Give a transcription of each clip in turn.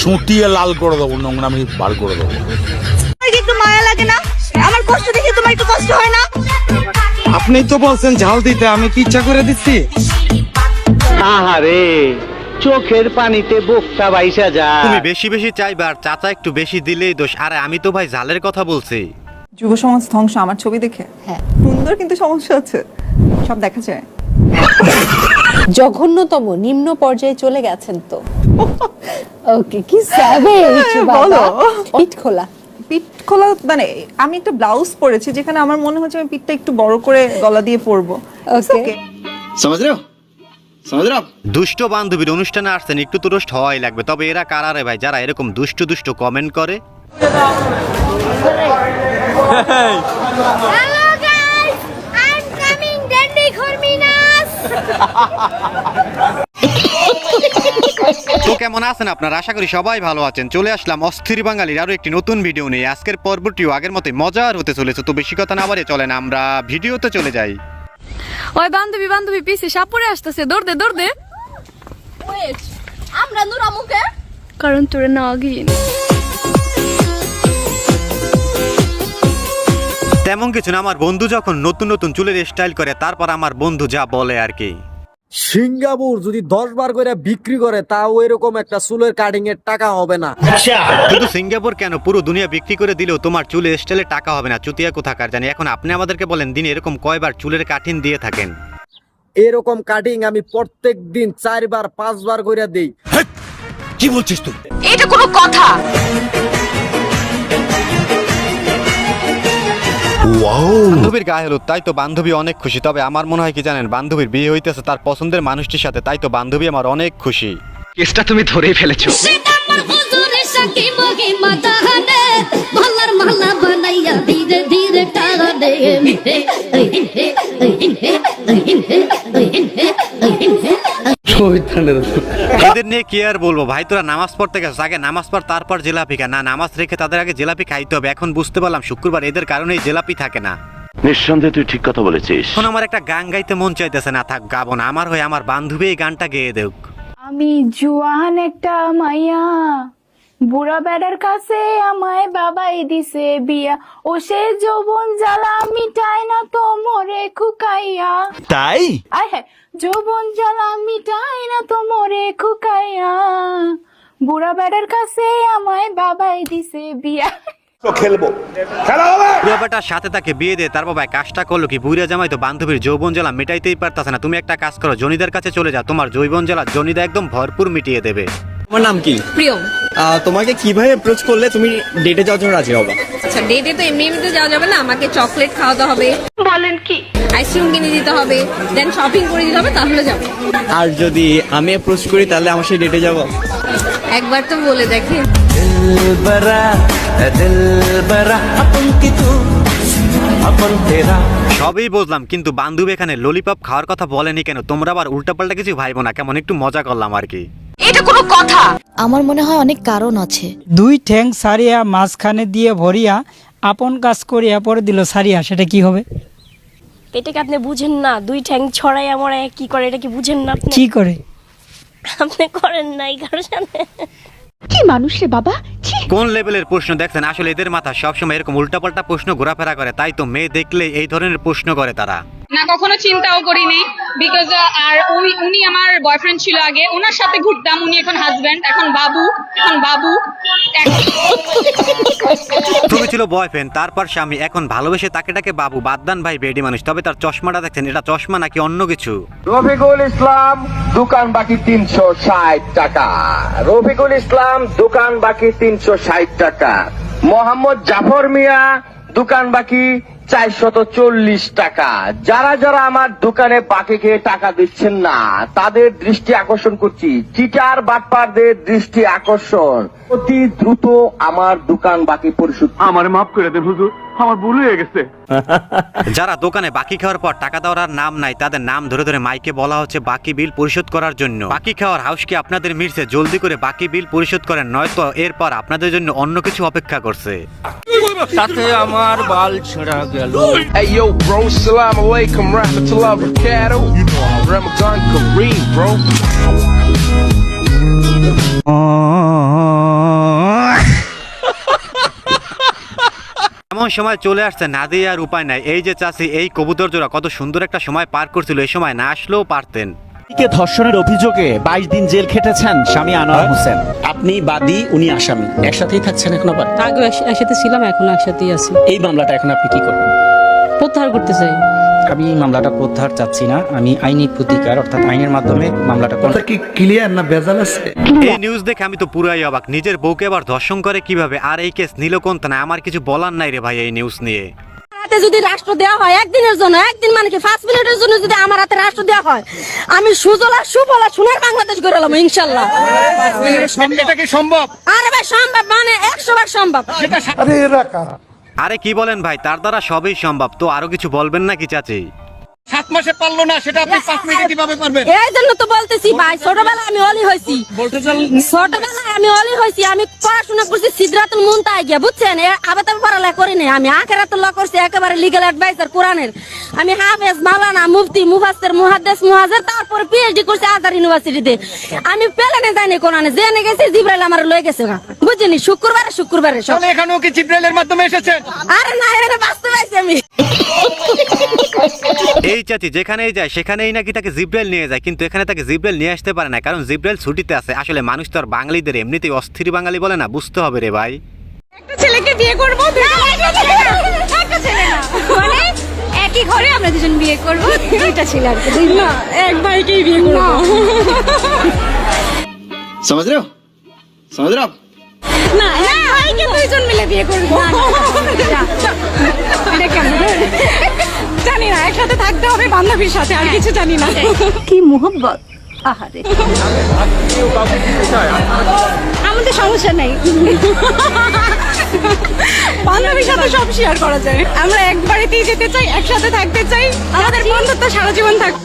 সুটিয়ে লাল করে দেবো নোংরা আমি বার করে দেবো। একটু মায়া লাগে না? আমার কষ্ট দেখে তোমার একটু কষ্ট হয় না? আপনি তো বলছেন ঝাল দিতে আমি কি ইচ্ছা করে দিচ্ছি? আহারে চোখের পানিতে বোকটা বাইসা যায়। তুমি বেশি বেশি চাইবে আর চাচা একটু বেশি দিলেই দোষ। আরে আমি তো ভাই জালের কথা বলছি। যুব সমাজ ধ্বংস আমার ছবি দেখে। হ্যাঁ। সুন্দর কিন্তু সমস্যা আছে। সব দেখা যায়। জঘন্যতম নিম্ন পর্যায়ে চলে গেছেন তো। ওকে কি স্যাভেজ বলো। পিঠ খোলা। পিঠ খোলা মানে আমি একটা ব্লাউজ পরেছি যেখানে আমার মনে হচ্ছে আমি পিঠটা একটু বড় করে গলা দিয়ে পরবো। Okay. সমাজ দুষ্ট বান্ধবীর অনুষ্ঠানে আসছেন একটু তো রোস্ট হওয়াই লাগবে তবে এরা কারা রে ভাই? যারা এরকম দুষ্ট দুষ্ট কমেন্ট করে? তো কেমন আছেন আপনারা? আশা করি সবাই ভালো আছেন। চলে আসলাম অস্থির বাঙালির আরও একটি নতুন ভিডিও নিয়ে। আজকের পর্বটিও আগের মতোই মজার হতে চলেছে তো বেশি কথা না বাড়ে চলেন আমরা ভিডিওতে চলে যাই। ওই বান্ধবী বান্ধবী পিছে সাপরে আসতেছে। দৌড় দে দৌড় দে। আমরা নুরা মুখে কারণ তোরে নাগিন তেমন কিছু না আমার বন্ধু যখন নতুন নতুন চুলের স্টাইল করে তারপর আমার বন্ধু যা বলে আর কি। সিঙ্গাপুর যদি দশ বার করে বিক্রি করে তাও এরকম একটা চুলের কাটিং এর টাকা হবে না। শুধু সিঙ্গাপুর কেন পুরো দুনিয়া বিক্রি করে দিলেও তোমার চুলের স্টাইলে টাকা হবে না? চুতিয়া কোথাকার জানি। এখন আপনি আমাদেরকে বলেন দিনে এরকম কয়বার চুলের কাঠিন দিয়ে থাকেন? এরকম কাটিং আমি প্রত্যেক দিন চারবার পাঁচবার করে দেই। কি বলছিস তুই? এটা কোনো কথা। বান্ধবীর গায়ে হলুদ তাই তো বান্ধবী অনেক খুশি। তবে আমার মনে হয় কি জানেন বান্ধবীর বিয়ে হইতেছে তার পছন্দের মানুষটির সাথে তাই তো বান্ধবী আমার অনেক খুশি। কেসটা তুমি ধরেই ফেলেছো। ধীরে এদের নিয়ে কি আর বলব? ভাই তোরা নামাজ পড়তে গেছো আগে নামাজ পড় তারপর জেলাপি খা। না নামাজ রেখে তাদের আগে জেলাপি খাইতে হবে। এখন বুঝতে পারলাম শুক্রবার এদের কারণেই জেলাপি থাকে না। নিঃসন্দেহে তুই ঠিক কথা বলেছিস। এখন আমার একটা গান গাইতে মন চাইতেছে না থাক গাবো না। আমার হয়ে আমার বান্ধবী এই গানটা গেয়ে দেউক। আমি জুয়ান একটা মাইয়া। বুড়া বেড়ার কাছে আমায় বাবাই দিছে বিয়া। ও সে যৌবন জ্বালা মিটাই না তো মরে খুকাইয়া। তাই? আয় হ্যাঁ যৌবন জ্বালা মিটাই না তো মরে খুকাইয়া। বুড়া বেড়ার কাছে আমায় বাবাই দিছে বিয়া। সাথে তাকে বিয়ে দিয়ে তার বাবা কাজটা করল কি? বুড়া জামাই তো বান্ধবীর যৌবন জ্বালা মেটাইতেই পারতাছে না। তুমি একটা কাজ করো জনিদার কাছে চলে যাও। তোমার যৌবন জ্বালা জনিদা একদম ভরপুর মিটিয়ে দেবে। তোমার নাম কি? প্রিয়ম। আহ, তোমাকে কীভাবে অ্যাপ্রোচ করলে তুমি ডেটে যাওয়ার জন্য রাজি হবা? আচ্ছা ডেটে তো এমনি এমনিতে যাওয়া যাবে না আমাকে চকলেট খাওয়াতে হবে। বলেন কি? আইসক্রিম কিনে দিতে হবে দেন শপিং করে দিতে হবে তাহলে যাব। আর যদি আমি অ্যাপ্রোচ করি তাহলে আমার সেই ডেটে যাব? একবার তো বলে দেখে। সবই বুঝলাম কিন্তু বান্ধবী এখানে ললিপপ খাওয়ার কথা বলেনি কেন? তোমরা আবার উল্টাপাল্টা কিছু ভাইবো না কেমন? একটু মজা করলাম আর কি। এটা কোনো কথা। আমার মনে হয় অনেক কারণ আছে। দুই ঠ্যাং সারিয়া মাঝখানে দিয়ে ভরিয়া আপন কাজ করিয়া পরে দিল সারিয়া সেটা কি হবে? এটাকে আপনি বুঝেন না? দুই ঠ্যাং ছড়াইয়া মরাইয়া কি করে? এটা কি বুঝেন না আপনি? কি করে? আপনি করেন নাই কারোর সাথে কোন লেভেলের প্রশ্ন দেখছেন? আসলে এদের মাথা সবসময় এরকম উল্টাপাল্টা প্রশ্ন ঘোরাফেরা করে তাই তো মেয়ে দেখলে এই ধরনের প্রশ্ন করে তারা। না কখনো চিন্তাও করিনি বিকজ আর উনি উনি আমার বয়ফ্রেন্ড ছিল আগে ওনার সাথে ঘুরতাম উনি এখন হাজবেন্ড এখন বাবু এখন বাবু। তুমি ছিল বয়ফ্রেন্ড তারপর স্বামী এখন ভালোবেসে তাকে ডাকে বাবু বাদদান ভাই বেডি মানুষ। তবে তার চশমাটা দেখছেন এটা চশমা নাকি অন্য কিছু? রফিকুল ইসলাম দোকান বাকি তিনশো ষাট টাকা। রফিকুল ইসলাম দোকান বাকি তিনশো ষাট টাকা। মোহাম্মদ জাফর মিয়া দোকান বাকি চারশত চল্লিশ টাকা। যারা যারা আমার দোকানে বাকি খেয়ে টাকা দিচ্ছেন না তাদের দৃষ্টি আকর্ষণ করছি। চিটার বাটপারদের দৃষ্টি আকর্ষণ। অতি দ্রুত আমার দোকান বাকি পরিশোধ আমার মাফ করে দেন হুজুর আমার ভুল হয়ে গেছে। যারা দোকানে বাকি খাওয়ার পর টাকা দেওয়ার আর নাম নাই তাদের নাম ধরে ধরে মাইকে বলা হচ্ছে বাকি বিল পরিশোধ করার জন্য। বাকি খাওয়ার হাউস কি আপনাদের মিলছে? জলদি করে বাকি বিল পরিশোধ করেন নয়তো এরপর আপনাদের জন্য অন্য কিছু অপেক্ষা করছে। তাতে আমার বাল ছেঁড়া Hey yo, bro, salam alaikum, rapper to love rahmatullah cattle. You know Ramadan Kareem, bro. এমন সময় চলে আসছে না দিয়ে আর উপায় নাই এই যে চাষি এই কবুতর জোড়া কত সুন্দর একটা সময় পার করছিল এই সময় না আসলেও পারতেন কে ধর্ষণের অভিযোগে বাইশ দিন জেল খেটেছেন স্বামী আনোয়ার হোসেন। আপনি বাদী উনি আসামি। একসাথেই থাকছেন এখন আবার? আগে একসাথে ছিলাম এখন একসাথেই আছি। এই মামলাটা এখন আপনি কি করবেন? প্রত্যাহার করতে চাই। আমি মামলাটা প্রত্যাহার চাচ্ছি না। আমি আইনি প্রতিকার অর্থাৎ আইনের মাধ্যমে মামলাটা কি ক্লিয়ার না বেজাল আছে? এই নিউজ দেখে আমি তো পুরাই অবাক। নিজের বউকে আবার ধর্ষণ করে কীভাবে? আর এই কেস নিল কোন না আমার কিছু বলার নাই রে ভাই এই নিউজ নিয়ে। হাতে যদি রাষ্ট্র দেওয়া হয় একদিনের জন্য একদিন মানে কি পাঁচ মিনিটের জন্য যদি আমার হাতে রাষ্ট্র দেওয়া হয় আমি সুজলা সুফলা সোনার বাংলাদেশ এলাম ইনশাল্লাহ এটা কি সম্ভব? আরে ভাই সম্ভব মানে একশো ভাগ সম্ভব। আরে কি বলেন ভাই তার দ্বারা সবই সম্ভব। তো আরও কিছু বলবেন নাকি চাচি? সাত মাসে পারল না সেটা আপনি পাঁচ মিনিটে কীভাবে পারবেন? এই জন্য তো বলতেছি ভাই ছোটবেলায় আমি অলি হয়েছি। ছোটবেলায় আমি অলি হয়েছি আমি পড়াশোনা করছি সিদ্ধাতুল মুনতায় গিয়া বুঝছেন? আবার তো পড়ালেখা করি নাই আমি আখেরাতুল্লাহ করছি একেবারে লিগ্যাল অ্যাডভাইজার কোরআনের। আমি হাফেজ মাওলানা মুফতি মুফাসসির মুহাদ্দিস মুহাজির তারপর পিএইচডি করছি আজার ইউনিভার্সিটিতে। আমি প্লেনে যাইনি কোরআনে জেনে গেছি জিব্রাইল আমার লয়ে গেছে গা। বুঝছেনি শুক্রবারে শুক্রবারে সব। এখানেও কি জিব্রাইলের মাধ্যমে এসেছেন? আরে না এটা বাস্তবাইছি আমি। এই চাচি যেখানেই যায় সেখানেই নাকি তাকে জিব্রাইল নিয়ে যায় কিন্তু এখানে তাকে জিব্রাইল নিয়ে আসতে পারে না কারণ জিব্রাইল ছুটিতে আছে। আসলে মানুষ তো আর বাঙালিদের এমনিতেই অস্থির বাঙালি বলে না বুঝতে হবে রে ভাই। একটা ছেলেকে বিয়ে করব একটা ছেলে না মানে একই ঘরে আমরা দুজন বিয়ে করব দুইটা ছেলে আর কি দুই না এক ভাইকেই বিয়ে করব। সমাজ রে সমাজ রে না এক ভাইকে দুইজন মিলে বিয়ে করব। এটা কেমন? জানি না একসাথে থাকতে হবে বান্ধবীর সাথে আর কিছু জানি না। কি মোহব্বত আহারে। সমস্যা নাই। বান্ধবীর সাথে সব শেয়ার করা যায়। আমরা এক বাড়িতেই যেতে চাই একসাথে থাকতে চাই আমাদের বন্ধুত্ব সারা জীবন থাকবে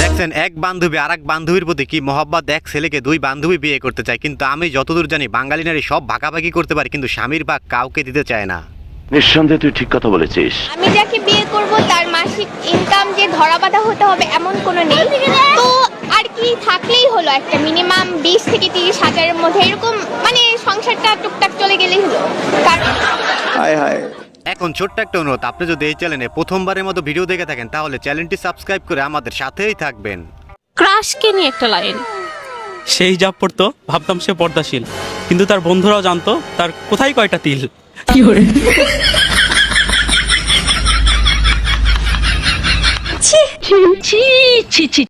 দেখছেন এক বান্ধবী আর এক বান্ধবীর প্রতি কি মহব্বত? এক ছেলেকে দুই বান্ধবী বিয়ে করতে চায় কিন্তু আমি যতদূর জানি বাঙালি নারী সব ভাগাভাগি করতে পারে কিন্তু স্বামীর ভাগ কাউকে দিতে চায় না। নিঃসন্দেহে তুই ঠিক কথা বলেছিস। আমি যাকে বিয়ে করব তার মাসিক ইনকাম যে ধরা বাঁধা হতে হবে এমন কোনো নেই। হলো একটা মিনিমাম বিশ থেকে তিরিশ হাজারের মধ্যে এরকম মানে সংসারটা টুকটাক চলে গেলেই হলো। কারণ এখন ছোট্ট একটা অনুরোধ আপনি যদি এই চ্যানেলে প্রথমবারের মতো ভিডিও দেখে থাকেন তাহলে চ্যানেলটি সাবস্ক্রাইব করে আমাদের সাথেই থাকবেন। ক্রাশকে নিয়ে একটা লাইন। সেই হিজাব পড়তো ভাবতাম সে পর্দাশীল। কিন্তু তার বন্ধুরাও জানতো তার কোথায় কয়টা তিল। কি করে? ছি ছি ছি ছি